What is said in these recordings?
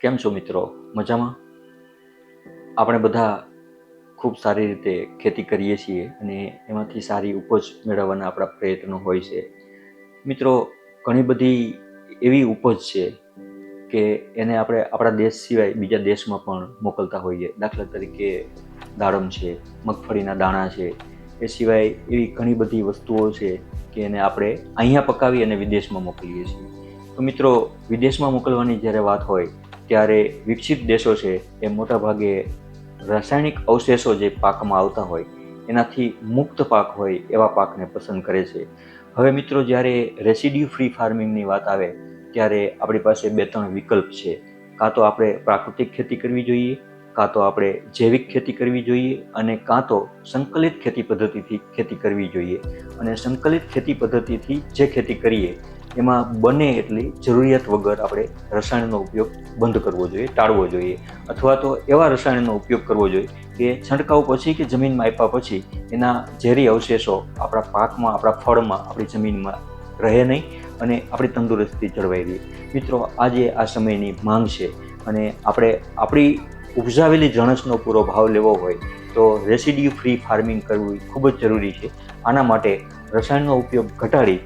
કેમ છો મિત્રો? મજામાં? આપણે બધા ખૂબ સારી રીતે ખેતી કરીએ છીએ અને એમાંથી સારી ઉપજ મેળવવાના આપણા પ્રયત્નો હોય છે. મિત્રો, ઘણી બધી એવી ઉપજ છે કે એને આપણે આપણા દેશ સિવાય બીજા દેશમાં પણ મોકલતા હોઈએ. દાખલા તરીકે દાડમ છે, મગફળીના દાણા છે, એ સિવાય એવી ઘણી બધી વસ્તુઓ છે કે એને આપણે અહીંયા પકાવી અને વિદેશમાં મોકલીએ છીએ. તો મિત્રો, વિદેશમાં મોકલવાની જ્યારે વાત હોય ત્યારે વિકસિત દેશો છે એ મોટાભાગે રાસાયણિક અવશેષો જે પાકમાં આવતા હોય, એનાથી મુક્ત પાક હોય એવા પાકને પસંદ કરે છે. હવે મિત્રો, જ્યારે રેસિડ્યુ ફ્રી ફાર્મિંગની વાત આવે, ત્યારે આપણી પાસે બે ત્રણ વિકલ્પ છે. કાં તો આપણે પ્રાકૃતિક ખેતી કરવી જોઈએ, કાં તો આપણે જૈવિક ખેતી કરવી જોઈએ અને કાં તો સંકલિત ખેતી પદ્ધતિથી ખેતી કરવી જોઈએ. અને સંકલિત ખેતી પદ્ધતિથી જે ખેતી કરીએ એમાં બને એટલી જરૂરિયાત વગર આપણે રસાયણનો ઉપયોગ બંધ કરવો જોઈએ, ટાળવો જોઈએ. અથવા તો એવા રસાયણનો ઉપયોગ કરવો જોઈએ કે છંટકાવ પછી કે જમીનમાં આપ્યા પછી એના ઝેરી અવશેષો આપણા પાકમાં, આપણા ફળમાં, આપણી જમીનમાં રહે નહીં અને આપણી તંદુરસ્તી જળવાઈ રહે. મિત્રો, આજે આ સમયની માંગ છે અને આપણે આપણી ઉપજાવેલી જણસનો પૂરો ભાવ લેવો હોય તો રેસિડ્યુ ફ્રી ફાર્મિંગ કરવું ખૂબ જ જરૂરી છે. આના માટે રસાયણનો ઉપયોગ ઘટાડી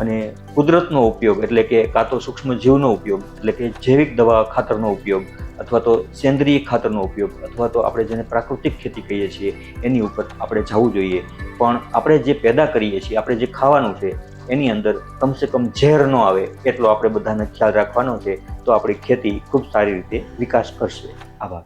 અને કુદરતનો ઉપયોગ એટલે કે કાં તો સૂક્ષ્મ જીવનો ઉપયોગ, એટલે કે જૈવિક દવા ખાતરનો ઉપયોગ, અથવા તો સેન્દ્રિય ખાતરનો ઉપયોગ, અથવા તો આપણે જેને પ્રાકૃતિક ખેતી કહીએ છીએ, એની ઉપર આપણે જવું જોઈએ. પણ આપણે જે પેદા કરીએ છીએ, આપણે જે ખાવાનું છે, એની અંદર કમસે કમ ઝેર ન આવે એટલો આપણે બધાને ખ્યાલ રાખવાનો છે. તો આપણી ખેતી ખૂબ સારી રીતે વિકાસ કરશે. આભાર.